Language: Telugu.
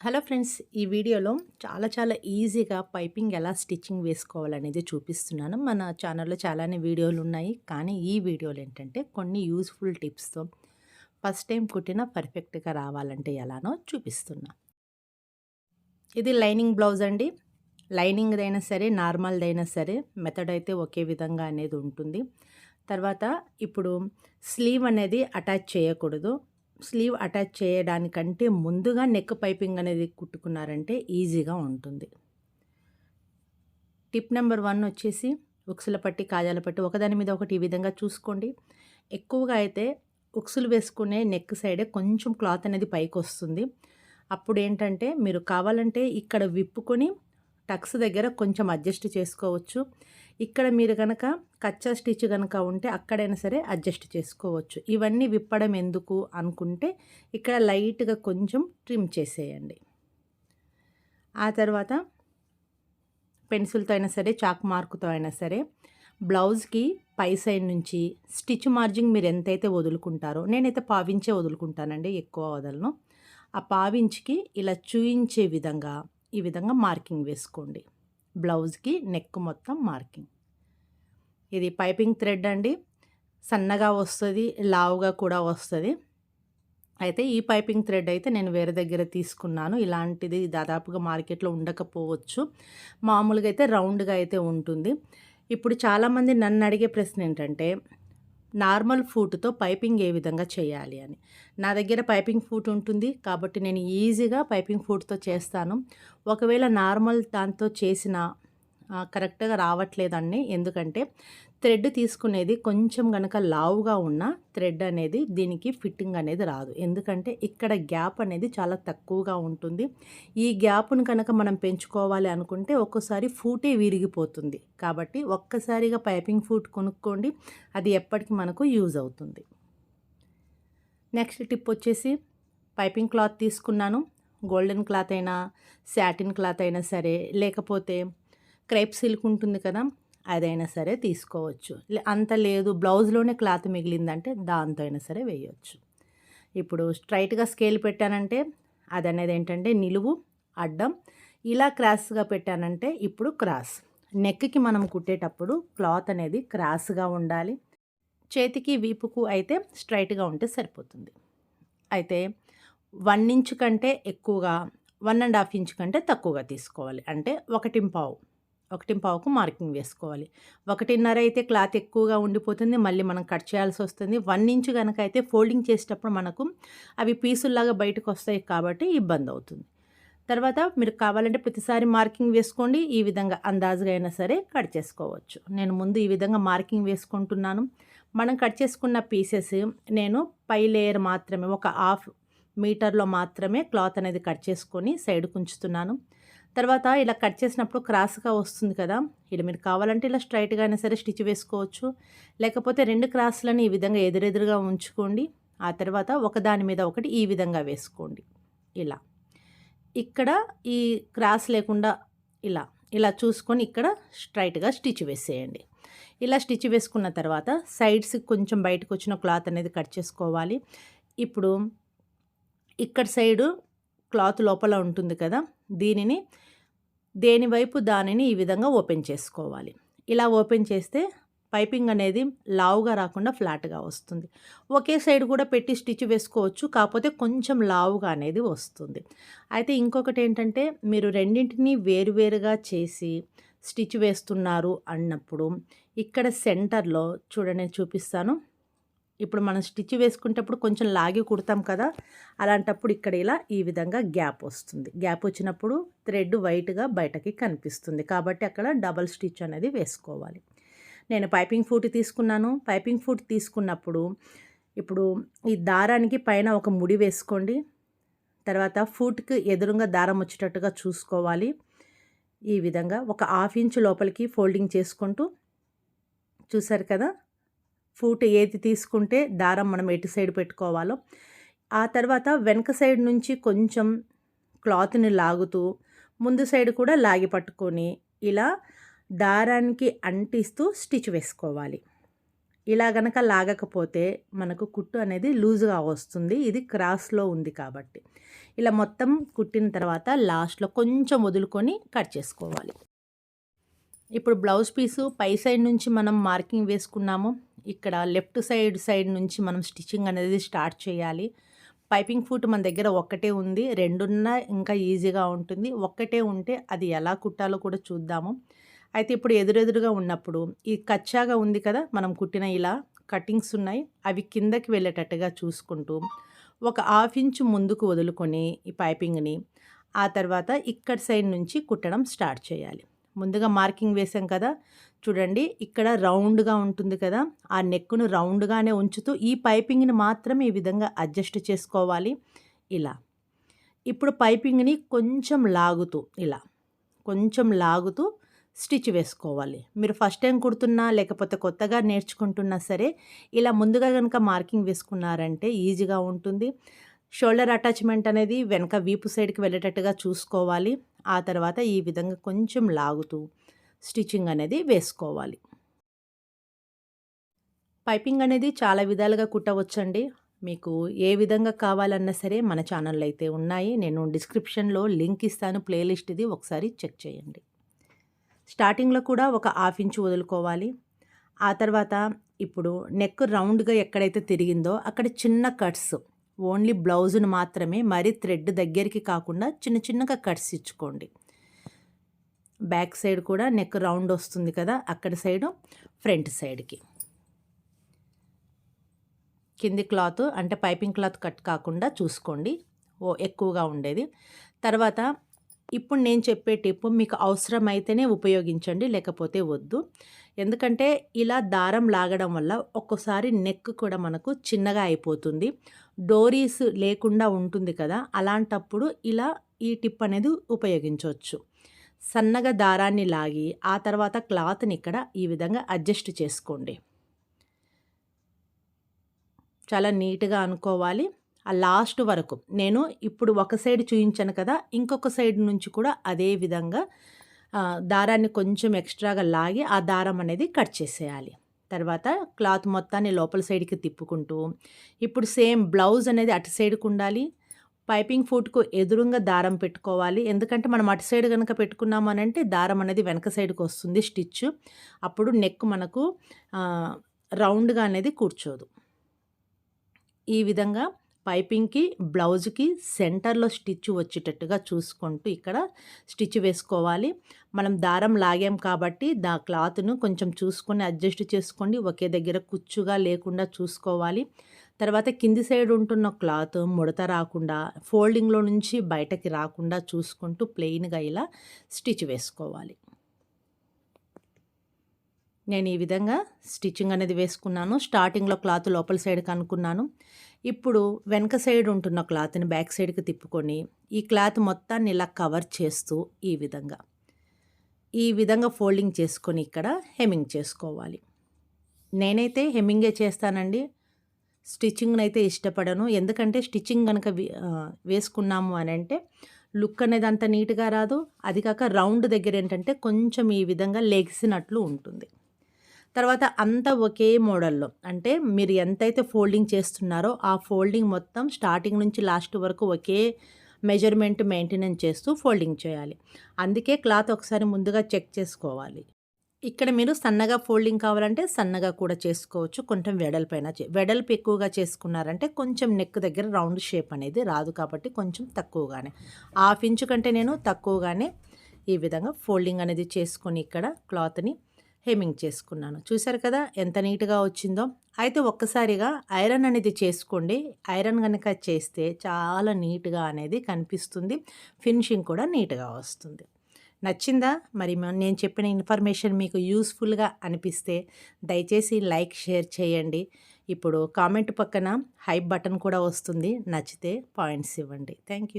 హలో ఫ్రెండ్స్ ఈ వీడియోలో చాలా చాలా ఈజీగా పైపింగ్ ఎలా స్టిచ్చింగ్ వేసుకోవాలనేది చూపిస్తున్నాను. మన ఛానల్లో చాలానే వీడియోలు ఉన్నాయి. కానీ ఈ వీడియోలు ఏంటంటే కొన్ని యూస్ఫుల్ టిప్స్తో ఫస్ట్ టైం కుట్టిన పర్ఫెక్ట్గా రావాలంటే ఎలానో చూపిస్తున్నా. ఇది లైనింగ్ బ్లౌజ్ అండి. లైనింగ్దైనా సరే నార్మల్దైనా సరే మెథడ్ అయితే ఒకే విధంగా అనేది ఉంటుంది. తర్వాత ఇప్పుడు స్లీవ్ అనేది అటాచ్ చేయకూడదు. స్లీవ్ అటాచ్ చేయడానికంటే ముందుగా నెక్ పైపింగ్ అనేది కుట్టుకున్నారంటే ఈజీగా ఉంటుంది. టిప్ నెంబర్ వన్ వచ్చేసి ఉక్సుల పట్టి కాజాల పట్టి ఒకదాని మీద ఒకటి ఈ విధంగా చూసుకోండి. ఎక్కువగా అయితే ఉక్సులు వేసుకునే నెక్ సైడే కొంచెం క్లాత్ అనేది పైకి వస్తుంది అప్పుడు ఏంటంటే మీరు కావాలంటే ఇక్కడ విప్పుకొని టక్స్ దగ్గర కొంచెం అడ్జస్ట్ చేసుకోవచ్చు. ఇక్కడ మీరు కనుక కచ్చా స్టిచ్ కనుక ఉంటే అక్కడైనా సరే అడ్జస్ట్ చేసుకోవచ్చు. ఇవన్నీ విప్పడం ఎందుకు అనుకుంటే ఇక్కడ లైట్గా కొంచెం ట్రిమ్ చేసేయండి. ఆ తర్వాత పెన్సిల్తో అయినా సరే చాక్ మార్కుతో అయినా సరే బ్లౌజ్కి పై సైడ్ నుంచి స్టిచ్ మార్జింగ్ మీరు ఎంతైతే వదులుకుంటారో నేనైతే పావించే వదులుకుంటానండి ఎక్కువ వదలను. ఆ పావించికి ఇలా చూయించే విధంగా ఈ విధంగా మార్కింగ్ వేసుకోండి. బ్లౌజ్కి నెక్ మొత్తం మార్కింగ్. ఇది పైపింగ్ థ్రెడ్ అండి. సన్నగా వస్తుంది లావుగా కూడా వస్తుంది. అయితే ఈ పైపింగ్ థ్రెడ్ అయితే నేను వేరే దగ్గర తీసుకున్నాను. ఇలాంటిది దాదాపుగా మార్కెట్లో ఉండకపోవచ్చు. మామూలుగా అయితే రౌండ్గా అయితే ఉంటుంది. ఇప్పుడు చాలామంది నన్ను అడిగే ప్రశ్న ఏంటంటే నార్మల్ ఫూట్తో పైపింగ్ ఏ విధంగా చేయాలి అని. నా దగ్గర పైపింగ్ ఫూట్ ఉంటుంది కాబట్టి నేను ఈజీగా పైపింగ్ ఫూట్తో చేస్తాను. ఒకవేళ నార్మల్ దాంతో చేసిన కరెక్ట్గా రావట్లేదండి. ఎందుకంటే థ్రెడ్ తీసుకునేది కొంచెం కనుక లావుగా ఉన్న థ్రెడ్ అనేది దీనికి ఫిట్టింగ్ అనేది రాదు. ఎందుకంటే ఇక్కడ గ్యాప్ అనేది చాలా తక్కువగా ఉంటుంది. ఈ గ్యాప్ను కనుక మనం పెంచుకోవాలి అనుకుంటే ఒక్కసారి ఫూటే విరిగిపోతుంది. కాబట్టి ఒక్కసారిగా పైపింగ్ ఫూట్ కొనుక్కోండి. అది ఎప్పటికీ మనకు యూజ్ అవుతుంది. నెక్స్ట్ టిప్ వచ్చేసి పైపింగ్ క్లాత్ తీసుకున్నాను. గోల్డెన్ క్లాత్ అయినా శాటిన్ క్లాత్ అయినా సరే లేకపోతే క్రైప్ సిల్క్ ఉంటుంది కదా అదైనా సరే తీసుకోవచ్చు. అంత లేదు. బ్లౌజ్లోనే క్లాత్ మిగిలిందంటే దాంతో అయినా సరే వేయవచ్చు ఇప్పుడు స్ట్రైట్గా స్కేల్ పెట్టానంటే అది అనేది ఏంటంటే నిలువు అడ్డం. ఇలా క్రాస్గా పెట్టానంటే ఇప్పుడు క్రాస్. నెక్కి మనం కుట్టేటప్పుడు క్లాత్ అనేది క్రాస్గా ఉండాలి. చేతికి వీపుకు అయితే స్ట్రైట్గా ఉంటే సరిపోతుంది. అయితే వన్ ఇంచ్ కంటే ఎక్కువగా వన్ అండ్ హాఫ్ ఇంచ్ కంటే తక్కువగా తీసుకోవాలి. అంటే ఒకటి పావు ఒకటి పావుకు మార్కింగ్ వేసుకోవాలి. ఒకటిన్నర అయితే క్లాత్ ఎక్కువగా ఉండిపోతుంది మళ్ళీ మనం కట్ చేయాల్సి వస్తుంది వన్ ఇంచ్ కనుక అయితే ఫోల్డింగ్ చేసేటప్పుడు మనకు అవి పీసుల్లాగా బయటకు వస్తాయి కాబట్టి ఇబ్బంది అవుతుంది తర్వాత మీరు కావాలంటే ప్రతిసారి మార్కింగ్ వేసుకోండి. ఈ విధంగా అందాజుగా అయినా సరే కట్ చేసుకోవచ్చు. నేను ముందు ఈ విధంగా మార్కింగ్ వేసుకుంటున్నాను. మనం కట్ చేసుకున్న పీసెస్ నేను పై లేయర్ మాత్రమే ఒక హాఫ్ మీటర్లో మాత్రమే క్లాత్ అనేది కట్ చేసుకొని సైడ్ ఉంచుతున్నాను తర్వాత ఇలా కట్ చేసినప్పుడు క్రాస్గా వస్తుంది కదా. ఇలా మీరు కావాలంటే ఇలా స్ట్రైట్గా అయినా సరే స్టిచ్ వేసుకోవచ్చు. లేకపోతే రెండు క్రాస్లను ఈ విధంగా ఎదురెదురుగా ఉంచుకోండి. ఆ తర్వాత ఒకదాని మీద ఒకటి ఈ విధంగా వేసుకోండి. ఇలా. ఇక్కడ ఈ క్రాస్ లేకుండా ఇలా. ఇలా చూసుకొని ఇక్కడ స్ట్రైట్గా స్టిచ్ వేసేయండి. ఇలా స్టిచ్ వేసుకున్న తర్వాత సైడ్స్ కొంచెం బయటకు వచ్చిన క్లాత్ అనేది కట్ చేసుకోవాలి. ఇప్పుడు ఇక్కడ సైడు క్లాత్ లోపల ఉంటుంది కదా. దీనిని దేని వైపు దానిని ఈ విధంగా ఓపెన్ చేసుకోవాలి. ఇలా ఓపెన్ చేస్తే పైపింగ్ అనేది లావుగా రాకుండా ఫ్లాట్గా వస్తుంది. ఒకే సైడ్ కూడా పెట్టి స్టిచ్ వేసుకోవచ్చు కాకపోతే కొంచెం లావుగా అనేది వస్తుంది. అయితే ఇంకొకటి ఏంటంటే మీరు రెండింటినీ వేరువేరుగా చేసి స్టిచ్ వేస్తున్నారు అన్నప్పుడు ఇక్కడ సెంటర్లో చూడండి చూపిస్తాను. ఇప్పుడు మనం స్టిచ్ వేసుకునేటప్పుడు కొంచెం లాగి కుడతాం కదా అలాంటప్పుడు ఇక్కడ ఇలా ఈ విధంగా గ్యాప్ వస్తుంది. గ్యాప్ వచ్చినప్పుడు థ్రెడ్ వైట్గా బయటకి కనిపిస్తుంది. కాబట్టి అక్కడ డబల్ స్టిచ్ అనేది వేసుకోవాలి. నేను పైపింగ్ ఫూట్ తీసుకున్నాను. పైపింగ్ ఫూట్ తీసుకున్నప్పుడు ఇప్పుడు ఈ దారానికి పైన ఒక ముడి వేసుకోండి. తర్వాత ఫూట్కి ఎదురుగా దారం వచ్చేటట్టుగా చూసుకోవాలి. ఈ విధంగా ఒక హాఫ్ ఇంచ్ లోపలికి ఫోల్డింగ్ చేసుకుంటూ చూసారు కదా ఫూట్ ఏది తీసుకుంటే దారం మనం ఎటు సైడ్ పెట్టుకోవాలో. ఆ తర్వాత వెనక సైడ్ నుంచి కొంచెం క్లాత్ని లాగుతూ ముందు సైడ్ కూడా లాగి పట్టుకొని ఇలా దారానికి అంటిస్తూ స్టిచ్ వేసుకోవాలి. ఇలా గనక లాగకపోతే మనకు కుట్టు అనేది లూజ్గా వస్తుంది. ఇది క్రాస్లో ఉంది కాబట్టి. ఇలా మొత్తం కుట్టిన తర్వాత లాస్ట్లో కొంచెం వదులుకొని కట్ చేసుకోవాలి. ఇప్పుడు బ్లౌజ్ పీసు పై సైడ్ నుంచి మనం మార్కింగ్ వేసుకున్నాము. ఇక్కడ లెఫ్ట్ సైడ్ సైడ్ నుంచి మనం స్టిచ్చింగ్ అనేది స్టార్ట్ చేయాలి. పైపింగ్ ఫుట్ మన దగ్గర ఒక్కటే ఉంది. రెండున్నా ఇంకా ఈజీగా ఉంటుంది. ఒక్కటే ఉంటే అది ఎలా కుట్టాలో కూడా చూద్దాము. అయితే ఇప్పుడు ఎదురెదురుగా ఉన్నప్పుడు ఈ కచ్చాగా ఉంది కదా మనం కుట్టిన ఇలా కటింగ్స్ ఉన్నాయి. అవి కిందకి వెళ్ళేటట్టుగా చూసుకుంటూ ఒక హాఫ్ ఇంచు ముందుకు వదులుకొని ఈ పైపింగ్ని ఆ తర్వాత ఇక్కడ సైడ్ నుంచి కుట్టడం స్టార్ట్ చేయాలి. ముందుగా మార్కింగ్ వేసాం కదా. చూడండి ఇక్కడ రౌండ్గా ఉంటుంది కదా. ఆ నెక్కును రౌండ్గానే ఉంచుతూ ఈ పైపింగ్ని మాత్రం ఈ విధంగా అడ్జస్ట్ చేసుకోవాలి. ఇలా. ఇప్పుడు పైపింగ్ని కొంచెం లాగుతూ ఇలా. కొంచెం లాగుతూ స్టిచ్ వేసుకోవాలి. మీరు ఫస్ట్ టైం కుడుతున్నా లేకపోతే కొత్తగా నేర్చుకుంటున్నా సరే ఇలా ముందుగా కనుక మార్కింగ్ వేసుకున్నారంటే ఈజీగా ఉంటుంది. షోల్డర్ అటాచ్మెంట్ అనేది వెనక వీపు సైడ్కి వెళ్ళేటట్టుగా చూసుకోవాలి. ఆ తర్వాత ఈ విధంగా కొంచెం లాగుతూ స్టిచ్చింగ్ అనేది వేసుకోవాలి. పైపింగ్ అనేది చాలా విధాలుగా కుట్టవచ్చండి. మీకు ఏ విధంగా కావాలన్నా సరే మన ఛానల్లో అయితే ఉన్నాయి. నేను డిస్క్రిప్షన్లో లింక్ ఇస్తాను. ప్లేలిస్ట్ ఇది ఒకసారి చెక్ చేయండి. స్టార్టింగ్లో కూడా ఒక హాఫ్ ఇంచ్ వదులుకోవాలి. ఆ తర్వాత ఇప్పుడు నెక్ రౌండ్గా ఎక్కడైతే తిరిగిందో అక్కడ చిన్న కట్స్ ఓన్లీ బ్లౌజ్ను మాత్రమే మరీ థ్రెడ్ దగ్గరికి కాకుండా చిన్న చిన్నగా కట్స్ ఇచ్చుకోండి. బ్యాక్ సైడ్ కూడా నెక్ రౌండ్ వస్తుంది కదా అక్కడ సైడు ఫ్రంట్ సైడ్కి. కింది క్లాత్ అంటే పైపింగ్ క్లాత్ కట్ కాకుండా చూసుకోండి. ఓ ఎక్కువగా ఉండేది. తర్వాత ఇప్పుడు నేను చెప్పే టిప్ మీకు అవసరమైతేనే ఉపయోగించండి లేకపోతే వద్దు. ఎందుకంటే ఇలా దారం లాగడం వల్ల ఒక్కోసారి నెక్ కూడా మనకు చిన్నగా అయిపోతుంది. డోరీస్ లేకుండా ఉంటుంది కదా అలాంటప్పుడు ఇలా ఈ టిప్ అనేది ఉపయోగించవచ్చు. సన్నగా దారాన్ని లాగి ఆ తర్వాత క్లాత్ని ఇక్కడ ఈ విధంగా అడ్జస్ట్ చేసుకోండి. చాలా నీట్గా అనుకోవాలి. ఆ లాస్ట్ వరకు నేను ఇప్పుడు ఒక సైడ్ చూయించాను కదా ఇంకొక సైడ్ నుంచి కూడా అదే విధంగా దారాన్ని కొంచెం ఎక్స్ట్రాగా లాగి ఆ దారం అనేది కట్ చేసేయాలి. తర్వాత క్లాత్ మొత్తాన్ని లోపల సైడ్కి తిప్పుకుంటూ ఇప్పుడు సేమ్ బ్లౌజ్ అనేది అటు సైడ్కి ఉండాలి. పైపింగ్ ఫుట్కు ఎదురుగా దారం పెట్టుకోవాలి. ఎందుకంటే మనం అటు సైడ్ కనుక పెట్టుకున్నామనంటే దారం అనేది వెనక సైడ్కి వస్తుంది స్టిచ్. అప్పుడు నెక్ మనకు రౌండ్గా అనేది కూర్చోదు. ఈ విధంగా పైపింగ్కి బ్లౌజ్కి సెంటర్లో స్టిచ్ వచ్చేటట్టుగా చూసుకుంటూ ఇక్కడ స్టిచ్ వేసుకోవాలి. మనం దారం లాగాం కాబట్టి దా క్లాత్ను కొంచెం చూసుకొని అడ్జస్ట్ చేసుకోండి. ఒకే దగ్గర కుచ్చుగా లేకుండా చూసుకోవాలి. తర్వాత కింది సైడ్ ఉంటున్న క్లాత్ ముడత రాకుండా ఫోల్డింగ్లో నుంచి బయటకి రాకుండా చూసుకుంటూ ప్లెయిన్గా ఇలా స్టిచ్ వేసుకోవాలి. నేను ఈ విధంగా స్టిచ్చింగ్ అనేది వేసుకున్నాను. స్టార్టింగ్లో క్లాత్ లోపల సైడ్కి అనుకున్నాను. ఇప్పుడు వెనక సైడ్ ఉంటున్న క్లాత్ని బ్యాక్ సైడ్కి తిప్పుకొని ఈ క్లాత్ మొత్తాన్ని ఇలా కవర్ చేస్తూ ఈ విధంగా. ఈ విధంగా ఫోల్డింగ్ చేసుకొని ఇక్కడ హెమ్మింగ్ చేసుకోవాలి. నేనైతే హెమ్మింగే చేస్తానండి. స్టిచ్చింగ్ని అయితే ఇష్టపడను. ఎందుకంటే స్టిచ్చింగ్ కనుక వేసుకున్నాము అని అంటే లుక్ అనేది అంత నీట్గా రాదు. అది కాక రౌండ్ దగ్గర ఏంటంటే కొంచెం ఈ విధంగా లెగిసినట్లు ఉంటుంది. తర్వాత అంతా ఒకే మోడల్లో. అంటే మీరు ఎంతైతే ఫోల్డింగ్ చేస్తున్నారో ఆ ఫోల్డింగ్ మొత్తం స్టార్టింగ్ నుంచి లాస్ట్ వరకు ఒకే మెజర్మెంట్ మెయింటెనెన్స్ చేస్తూ ఫోల్డింగ్ చేయాలి. అందుకే క్లాత్ ఒకసారి ముందుగా చెక్ చేసుకోవాలి. ఇక్కడ మీరు సన్నగా ఫోల్డింగ్ కావాలంటే సన్నగా కూడా చేసుకోవచ్చు. కొంచెం వెడల్పైన వెడల్పు ఎక్కువగా చేసుకున్నారంటే కొంచెం నెక్ దగ్గర రౌండ్ షేప్ అనేది రాదు కాబట్టి కొంచెం తక్కువగానే. హాఫ్ ఇంచు కంటే నేను తక్కువగానే ఈ విధంగా ఫోల్డింగ్ అనేది చేసుకొని ఇక్కడ క్లాత్ని హెమింగ్ చేసుకున్నాను. చూసారు కదా ఎంత నీట్గా వచ్చిందో. అయితే ఒక్కసారిగా ఐరన్ అనేది చేసుకోండి. ఐరన్ కనుక చేస్తే చాలా నీట్గా అనేది కనిపిస్తుంది. ఫినిషింగ్ కూడా నీట్గా వస్తుంది. నచ్చిందా? మరి నేను చెప్పిన ఇన్ఫర్మేషన్ మీకు యూస్ఫుల్గా అనిపిస్తే దయచేసి లైక్ షేర్ చేయండి. ఇప్పుడు కామెంట్ పక్కన హైప్ బటన్ కూడా వస్తుంది. నచ్చితే పాయింట్స్ ఇవ్వండి. Thank you